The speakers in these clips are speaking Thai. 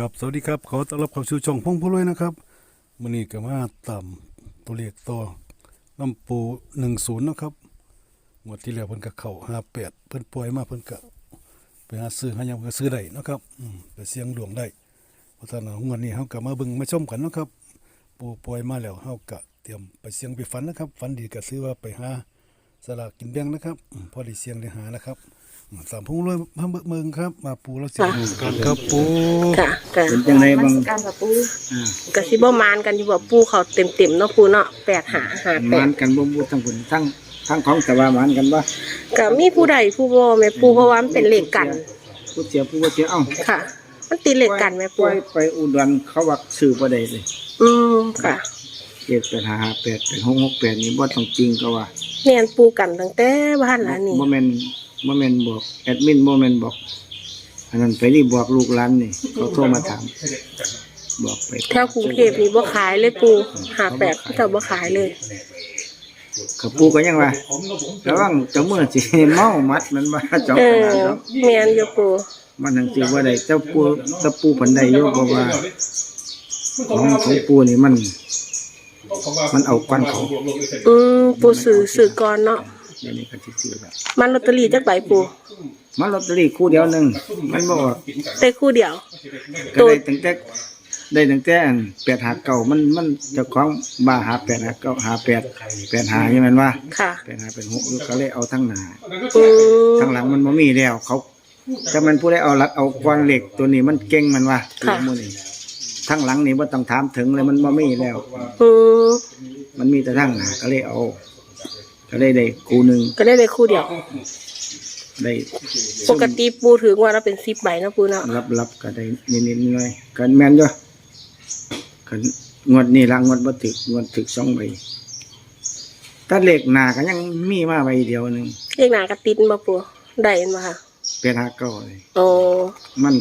ครับสวัสดีครับขอต้อนรับเข้าสู่ช่องพงผู้รวยนะครับมื้อนี้ก็มาตามตัวเลขต่อน้ำปู10นย์นะครับงวดที่แล้วเพิ่นก็เข้า58เพิ่นปล่อยมาเพิ่นก็ไปหาซื้อหายังก็ซื้อได้นะครับอืมไปเสียงดวงได้เพราะฉะนั้นงวดนี้เฮาก็มาเบิ่งมาชมกันนะครับ ปูปล่อยมาแล้วเฮาก็เตรียมไปเสียงไปฝันนะครับฝันดีก็ซื้อว่าไปหาสลากกินแบ่งนะครับอืมพอได้เสียงได้หานะครับ สามพงรวยมาเบิ่งครับ มาปูแล้วเสี่ยงกันครับปูค่ะก็เป็นจังไดบางการกับปูกสิบ่มานกันอยู่บ่ปูเขาเต็มๆเนาะปูเนาะแปดหาหาแปมานดกันบ่บูทั้งผลทั้งทั้งของแต่ว่าหมานกันบ่ก็มีผู้ใดผู้บ่แม่ปูเพราะว่ามันเป็นเลขกันผู้เสียผู้ว่าเสียเอ้าค่ะ มันตีเลขกันแม่ปปูล่อยไปอุดรเขาว่าซื้อบ่ได้เลย อืมค่ะเจ็ดแปดห้าห้าแปดแปดหกหกแปดนี่บ่ต้องจริงก็ว่าแม่นปูกันตั้งแต่บ้านหลังนี้บ่แม่น บ่แม่นบอกแอดมินบ่แม่นบอกอันนั้นไปนี่บอกลูกหลานนี่เขาโทรมาถามบอกไปแถวกรุงเทพนี่บ่ขายเลยปูหาแปดเขาเจ้าบ่ขายเลยกับปูก็ยังว่าระวังเจ้ามือสิเมามัดมันว่าเจ้าเอขอนาดเนาะแม่นอยู่ปูมันทั้งสิบ่ได้เจ้าปูเจ้าปูเพันใดอยู่เพราะว่าของของปูนี่มัน มันเอาควันเขา อืมปูซื้อซื้อก่อนเนาะ เดี๋ยวนี้ก็สิซื้อแล้วมันลอตเตอรี่จักใบปูมันลอตเตอรี่คู่เดียวหนึงมันบ่ออกได้คู่เดียว ก็ได้ตั้งแต่ได้ตั้งแต่อันแปดหาเก่ามันมันเจ้าของบ้าหาแปดหาเก้าหาแปดแปดหาใช่ไหมนว่าค่ะแปดหาเป็นหกก็เลยเอาทั้งหน้า อืมทั้งหลังมันบ่มีแล้วเขาถ้ามันผู้ได้เอาหลักเอาควันเหล็กตัวนี้มันเก่งมันว่าค่ะตัวนี้ทั้งหลังนี่บ่ต้องถามถึงเลยมันบ่มีแล้ว อืมมันมีแต่ทั้งหน้าก็เลยเอา ก็เลยได้คู่หนึ่งก็ได้เลยคู่เดียว ได้ปกติปูถือว่าเราเป็นสิบใบนะปูเนาะรับรับก็ได้นิดๆหน่อยๆกันแม่นอยู่กันงวดนี้ละงวดบ่ถึกงวดถึกสองใบถ้าเลขหน้าก็ยังมีมาใบเดียวหนึงเรียกหนากระตินมาปูได้เห็นมาค่ะเป็นหาเก้าเลย โอ้มัน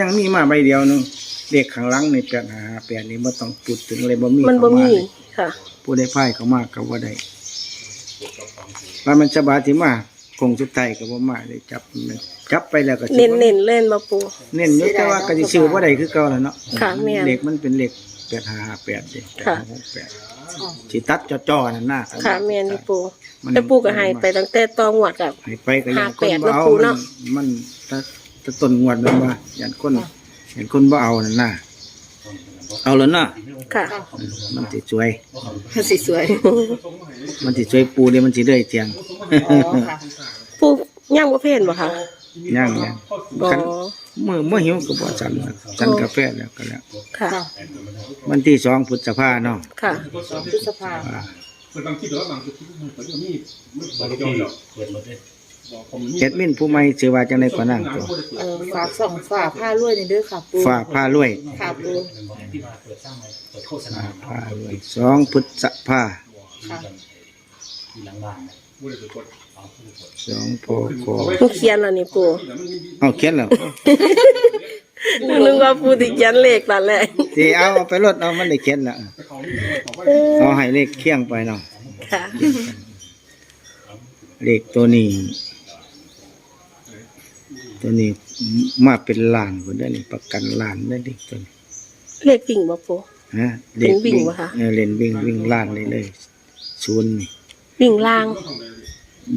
ยังมีมาใบเดียวหนึงเลขข้างหลังนี่แปดหาแปดนี่บ่ต้องพูดถึงเลยบ่มีมันบ่เข้าามีเลยค่ะ ผู้ได้พ่ายเขามาก็บ่ได้ ว่ามันฉบาที่มาคงสุดท้ายก็บ่มาได้จับมันจับไปแล้วก็สิเน้นเน้นๆเล่นมาปู เน้นอยู่แต่ว่าก็สิซื้อบ่ได้คือเก่าแล้วเนาะค่ะแม่นเลขมันเป็นเลขแปดห้าแปดเด้ค่ะหกแปดสิตัดจ่อๆนั่นน่ะค่ะแม่นอยู่ปูมันแต่ปูก็ให้ไปตั้งแต่ตองหวดกับ ให้ไปก็ยันคน58บ่เอาแล้วครูเนาะ มันถ้าถ้าต้นงวดมันว่ายันคนยันคนบ่เอานั่นน่ะเอาแล้วน่ะ ค่ะมันสิสวย สีสวยมันสิสวยปูเดี๋ยวมันสิเลื่อยเทียงอ๋อค่ะปูย่างบ่เพนบ่ค่ะย่างย่างอ๋อคันเมื่อเมื่อหิวก็บ่สั่นนะสั่นกาแฟแล้วก็แล้ว ค่ะ วันที่สองพฤษภาเนาะค่ะสองพฤษภา อ่า บางที่แต่ว่าบางที่มันก็มีบางที่เปิดหมดเลย บอกผมมีเฮ็ดมินผู้ใหม่ชื่อว่าจังได๋ก็นั่งตัวเออฝากส่องฝากผ้าลวดในเด้อค่ะปูฟ้าผ้ารวยค่ะปูที่มาเปิดสร้างมาเปิดโฆษณาฟ้าผ้ารวยสองพฤษภาค่ะที่หลังบ้านนะไม่ได้เปิดกดฟังผู้กดสองพคมันเขียนแล้วนี่ปูเอาเขียนแล้วนึกว่าปูติเขียนเลขนั่นแหละสิเอาเอาไปรถเอามันได้เขียนแล้วเอาให้เลขเคียงไปเนาะค่ะเลขตัวนี้ ตัวนี้มาเป็นล้านพุ่นได้อนี่ประกันล้านได้อนี่ตัวนี้เลขวิ่งบ่ปูฮะเป็นวิ่งวะคะเออเล่นวิ่งวิ่งล้านเลยเลยศูนย์นี่วิ่งล่าง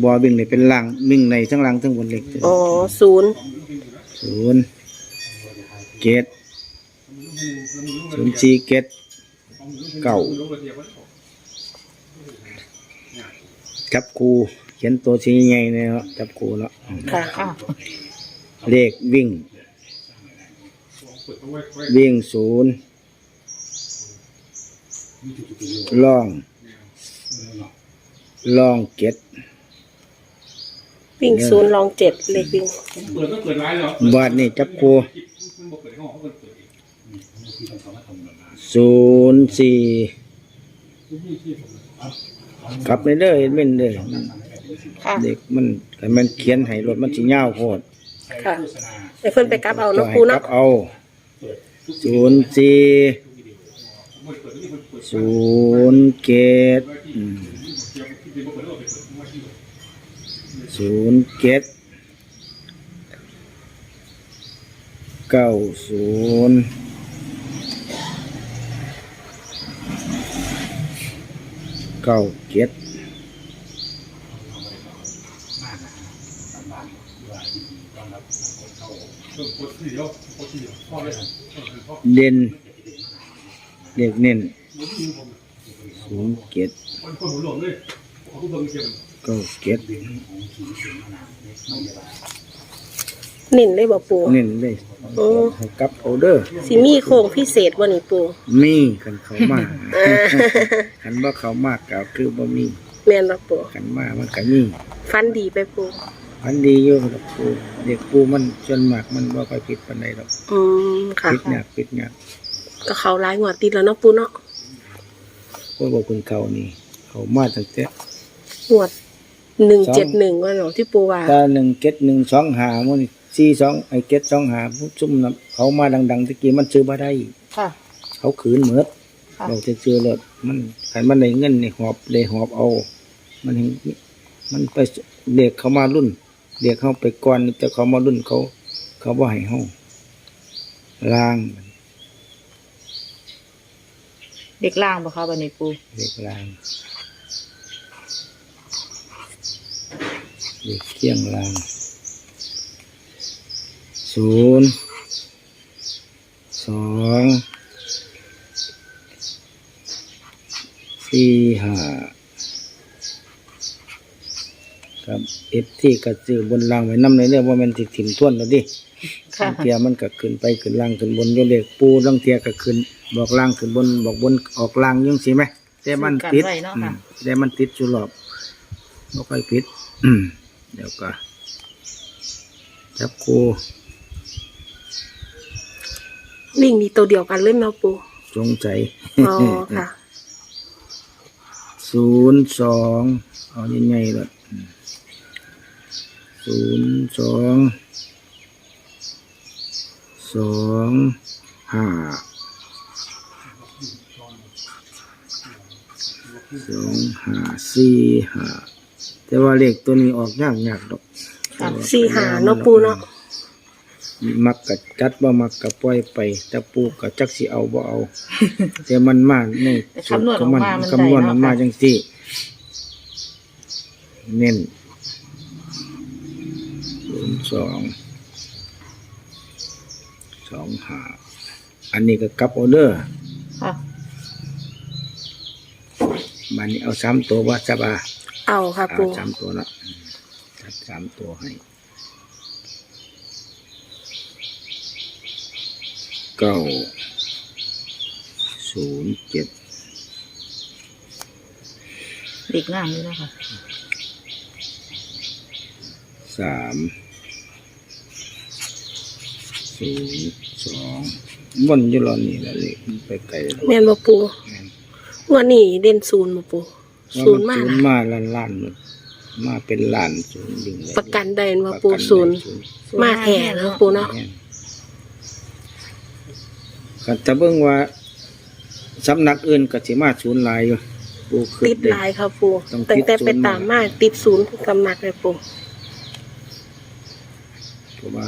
บอวิ่งเลยเป็นล่างวิ่งในทั้งล่างทั้งบนเล็กตัวอ๋อศูนย์ศูนย์เกตศูนย์สี่เกตเก่าจับคูเขียนตัวสีใหญ่เนี่ยเนาะจับคูเนาะค่ะค่ะ เลขวิ่ง วิ่งศูนย์ล่องล่องเกตวิ่งศูนย์ลองเจ็ดเลขวิ่งเปิดต้องเปิดร้านเหรอบาทนี่จับคูมันบอกเปิดห้องเขาเปิดเปิดที่ทำสามารถทำแบบนั้นศูนย์สี่กลับไปเด้อเห็นเป็นเด้อค่ะเด็กมันแต่มันเขียนให้รถมันสิยา ใช้ไอ้เพิ่นไปกลับเอาเนาะปูนาะ เอาเปิศูนย์สี่ศูนย์เก็ดศูนย์เกตเก้าศูนย์เก้าเกต เด่นเด็กเน้นศูนย์เจ็ดเก้าเจ็ดเน้นเลยบ่ปูเน้นเลยโอ้ให้กลับเอาเดอร์สิมีโค้งพิเศษบ่นี่ปูมีขันเขามากขันว่าเขามากก็คือบ่มีแม่นบ่ปูขันมามันก็มีฟันดีไปปู อันดีอยู่กับปูเด็กปูมันจนมากมันบ่ค่อยผิดปานใดหรอกอืมค่ะ ผิดยากผิดยากก็เขาหลายงวดติดแล้วเนาะปูเนาะเพราะว่าคนเขานี่ เขามาตั้งแต่งวด171ว่าเนาะที่ปูว่าถ้าหนึ่งเก็ดหนึ่งสองหามันสี่สองไอ้เก็ดสองหาผู้ซุ่มนํเขามาดังๆตะกี้มันซื้อบ่ได้ ค่ะ เขาขืนเหมือดค่ะ เราจะเจอรถมันขันมันได้เงินในหอบได้หอบเอา มันเห็นมันไปเด็กเขามารุ่น เด็กเขาไปก่อนแต่เขามารุ่นเขา เขาบ่ให้เฮาล้างมันเด็กล่างบ่คะบันนี้ปูเด็กล้างเด็กเคียงล้างศูนย์สองสี่ห้า ครับเอฟที่กระจือบนรางไว้น้ำในเนี่ยว่ามันติถิ่มท่วนแล้วดิค่ะ บางเทียมันก็ขึ้นไปขึ้นล่างขึ้นบนโยเด็กปูลังเทียก็ขึ้นบอกล่างขึ้นบนบอกบนออกล่างยังสิไหมแต่มันติดกันไว้เนาะอืค่ะมแต่มันติดสุรอบไม่ค่อยผิด อืมเดี๋ยวก็จับครูวิ่งนี่ตัวเดียวกันเลยเนาะปูจงใจ อ๋อค่ะ ศูนย์สองเอายังไงล่ะ ศูนย์สองสองห้าสองห้าสี่ห้าแต่ว่าเลขตัวนี้ออกยากยากดอกค่ะสี่หาเนาะปูเนาะมักกะจัดว่ามักกะปล่อยไปแต่ปูกะจักสิเอาบ่เอา แต่มันมาในคำนวณออกมามันได้คำนวณออกมาเนาะค่ะจังสี่เน้นศูนย์ สองสองห้าอันนี้ก็กลับออเดอร์ค่ะ มันนี้เอาสามตัวว่าจะบาเอาค่ะเอาปูสามตัวละจัดสามตัวให้เก้าศูนย์เจ็ดเด็กงามเลยนะคะสาม ศูนย์สองบนอยุรอนี่แหละเลขมันไปไกลแล้วแม่นบ่ปูงวดนี้เด่นศูนย์บ่ปูศูนย์มากศูนนะย์มาล้านล้านหมดมาเป็นล้านศูนย์ยิงเลยประกันได้เห็นบ่ปูศูนย์มาแท้เนาะปูเนาะกันแต่เบิ่งว่าสำนักอื่นก็สิมาศูนย์หลายอยู่ปูขึ้นติดได้หลายค่ะปูต้องแต่ติดแต่ไปศูนย์ ตามมาติดศูนย์ทุกสำนักเลยปู เพราะว่า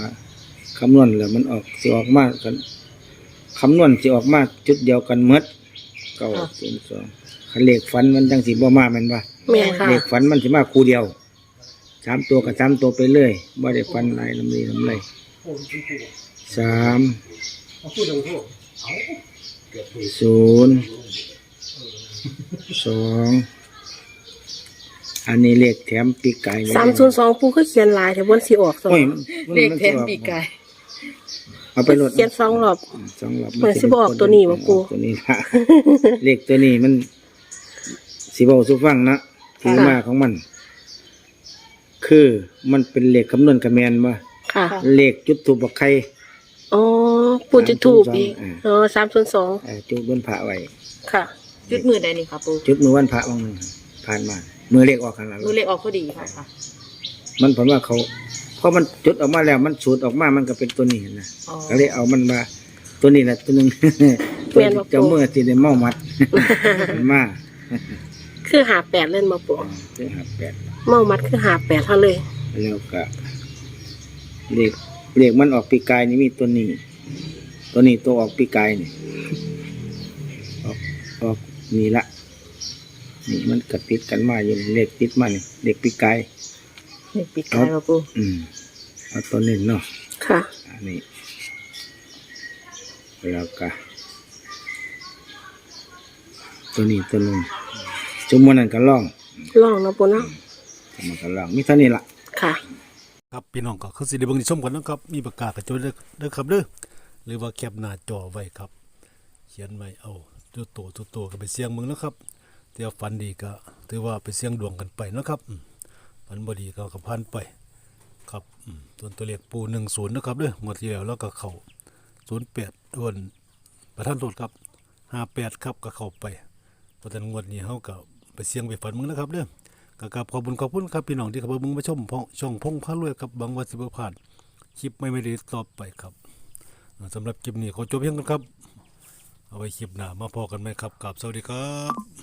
คำนวณแล้วมันออกสิออกมากันคำนวณสิออกมาจุดเดียวกันหมดเก้าศูนย์สองคันเลขฝันมันจังสิบ่มาแม่นว่าแม่นค่ะเลขฝันมันสิมาคู่เดียวสามตัวกับสามตัวไปเรื่อยบ่ได้ฝันหลายลำลีลำไรสามศูนย์สองอันนี้เลขแถมปีกไก่สามศูนย์สองปูก็เขียนหลายแต่บนสีออกสองโอ้ยมันเด็กมันแทนปีกไก่ เอาไปโหลดเขียนสองรอบ สองรอบเหมือนสิบอกตัวนี้วะปู่ ตัวนี้ละเลขตัวนี้มันสิบอกสุฟังนะที่มาของมัน คือมันเป็นเลขคำนวณคะแนนว่าค่ะ เลขจุดถูกบักไข่ อ๋อ ปูจะถูกอีกอ่าอ๋อสามศูนย์สอง เอ่อจุดบนพระไว้ค่ะ จุดมือใดนี่ค่ะปูจุดมือวันพระวังหนึ่งผ่านมามือเลขออกขนาดมือเล็กออกพอดีค่ะค่ะมันผมว่าเขา เพราะมันจุดออกมาแล้วมันสูตรออกมามันก็เป็นตัวนี้นะอ๋อ ก็เลยเอามันมาตัวนี้แหละตัวหนึ่งแม่นบ่ปู่ เจ้าเมื่อที่ได้เมามัด มันมาคือหาแปดเล่นมาปูเจ็ดห้าแปดเมามัดคือหาแปดเท่าเลย แล้วก็เลขเลขมันออกปีกายนี่มีตัวนี้ ตัวนี้ตัวออกปีกายนี่ออกออกนี่ละนี่มันกระติดกันมาอยู่เลขติดมานี่เลขปีกาย เด็กปีกายค่ะปูอืมเอาตัวนี้เนาะค่ะ อันนี้แล้วก็ตัวนี้ตัวนึงจมมันนั่นก็ล่องลองเนาะปูเนาะจมมันก็ล่องมีเท่านี้ละค่ะครับพี่น้องก็คือสิได้เบิ่งได้ชมกันนะครับ มีประกาศกระจดเด้อเด้อครับเด้อหรือว่าแคปหน้าจอไว้ครับ เขียนไว้เอาตัวโตตัวโตก็ไปเสี่ยงมึงนะครับเดี๋ยวฝันดีก็ถือว่าไปเสี่ยงดวงกันไปนะครับ มันบดีก็กับพันไป ครับอืมส่วนตัวเลขปู10นย์นะครับเด้องวดที่แล้วแล้วก็เข้า08อ้วนประธานโทษครับ58ครับก็เข้าไปเพราะฉะนั้นงวดนี้เฮาก็ไปเสี่ยงไปฝันมึงนะครับเด้อก็กราบขอบคุณขอบคุณครับพี่น้องที่เข้ามาเบิ่งมาชมพ่อช่องพงพารวยครับบางวันสิบผ่านคลิปไม่ไม่ได้ต่อไปครับอ่าสำหรับคลิปนี้ขอจบเพียงเท่านั้นครับ เอาไว้คลิปหน้ามาพอกันไหมครับกับสวัสดีครับ